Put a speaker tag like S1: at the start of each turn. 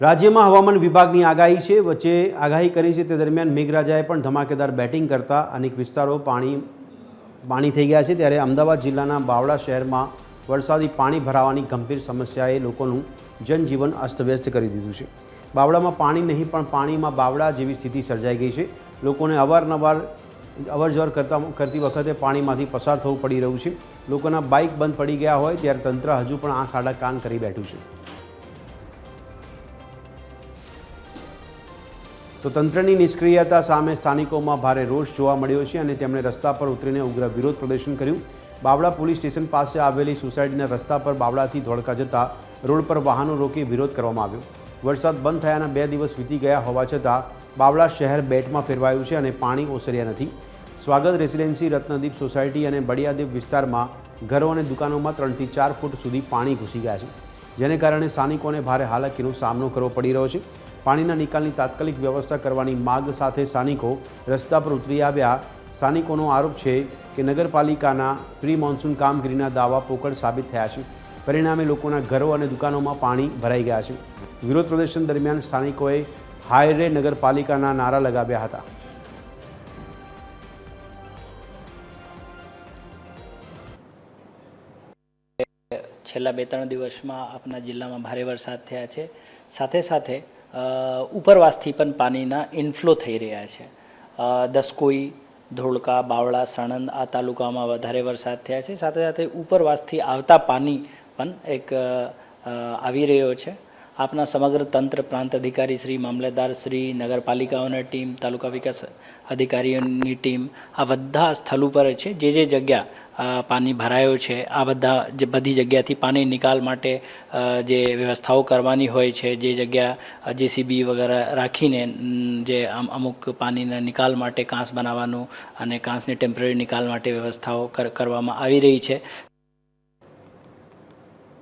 S1: રાજ્યમાં હવામાન વિભાગની આગાહી છે, વચ્ચે આગાહી કરી છે તે દરમિયાન મેઘરાજાએ પણ ધમાકેદાર બેટિંગ કરતા અનેક વિસ્તારો પાણી પાણી થઈ ગયા છે ત્યારે અમદાવાદ જિલ્લાના બાવળા શહેરમાં વરસાદી પાણી ભરાવાની ગંભીર સમસ્યાએ લોકોનું જનજીવન અસ્તવ્યસ્ત કરી દીધું છે. બાવળામાં પાણી નહીં, પણ પાણીમાં બાવળા જેવી સ્થિતિ સર્જાઈ ગઈ છે. લોકોને અવારનવાર, અવરજવર કરતા, કરતી વખતે પાણીમાંથી પસાર થવું પડી રહ્યું છે. લોકોના બાઇક બંધ પડી ગયા હોય ત્યારે તંત્ર હજુ પણ આંખ આડા કાન કરી બેઠું છે. તો તંત્રની નિષ્ક્રિયતા સામે સ્થાનિકોમાં ભારે રોષ જોવા મળ્યો છે અને તેમણે રસ્તા પર ઉતરીને ઉગ્ર વિરોધ પ્રદર્શન કર્યું. બાવળા પોલીસ સ્ટેશન પાસે આવેલી સોસાયટીના રસ્તા પર બાવળાથી ધોળકા જતા રોડ પર વાહનો રોકી વિરોધ કરવામાં આવ્યો. વરસાદ બંધ થયાના બે દિવસ વીતી ગયા હોવા છતાં બાવળા શહેર બેટમાં ફેરવાયું છે અને પાણી ઓસર્યા નથી. સ્વાગત રેસિડેન્સી રત્નદીપ સોસાયટી અને બળિયાદીપ વિસ્તારમાં ઘરો અને દુકાનોમાં ત્રણથી ચાર ફૂટ સુધી પાણી ઘૂસી ગયા છે, જેને કારણે સ્થાનિકોને ભારે હાલાકીનો સામનો કરવો પડી રહ્યો છે. પાણીના નિકાલની તાત્કાલિક વ્યવસ્થા કરવાની માગ સાથે સ્થાનિકો રસ્તા પર ઉતરી આવ્યા. સ્થાનિકોનો આરોપ છે કે નગરપાલિકાના પ્રી મોન્સૂન કામગીરીના દાવા પોકળ સાબિત થયા છે. પરિણામે લોકોના ઘરો અને દુકાનોમાં પાણી ભરાઈ ગયા છે. વિરોધ પ્રદર્શન દરમિયાન સ્થાનિકોએ હાય રે નગરપાલિકાના નારા લગાવ્યા હતા.
S2: છેલ્લા બે ત્રણ દિવસમાં આપણા જિલ્લામાં ભારે વરસાદ થયા છે. સાથે સાથે ઉપરવાસથી પણ પાણીના ઇન્ફ્લો થઈ રહ્યા છે. દસકોઈ, ધોળકા, બાવળા, સણંદ આ તાલુકામાં વધારે વરસાદ થયા છે. સાથે સાથે ઉપરવાસથી આવતા પાણી પણ એક આવી રહ્યો છે. આપના સમગ્ર તંત્ર, પ્રાંત અધિકારી શ્રી, મામલતદાર શ્રી, નગરપાલિકાઓની ટીમ, તાલુકા વિકાસ અધિકારીઓની ટીમ, આ બધા સ્થળ ઉપર છે, જે જે જગ્યા પાણી ભરાયો છે, આ બધા જે બધી જગ્યાથી પાણી નિકાલ માટે જે વ્યવસ્થાઓ કરવાની હોય છે, જે જગ્યા જેસીબી વગેરે રાખીને જે અમુક પાણીના નિકાલ માટે કાંસ બનાવવાનું અને કાંસની ટેમ્પરરી નિકાલ માટે વ્યવસ્થાઓ કર- કરવામાં આવી રહી છે.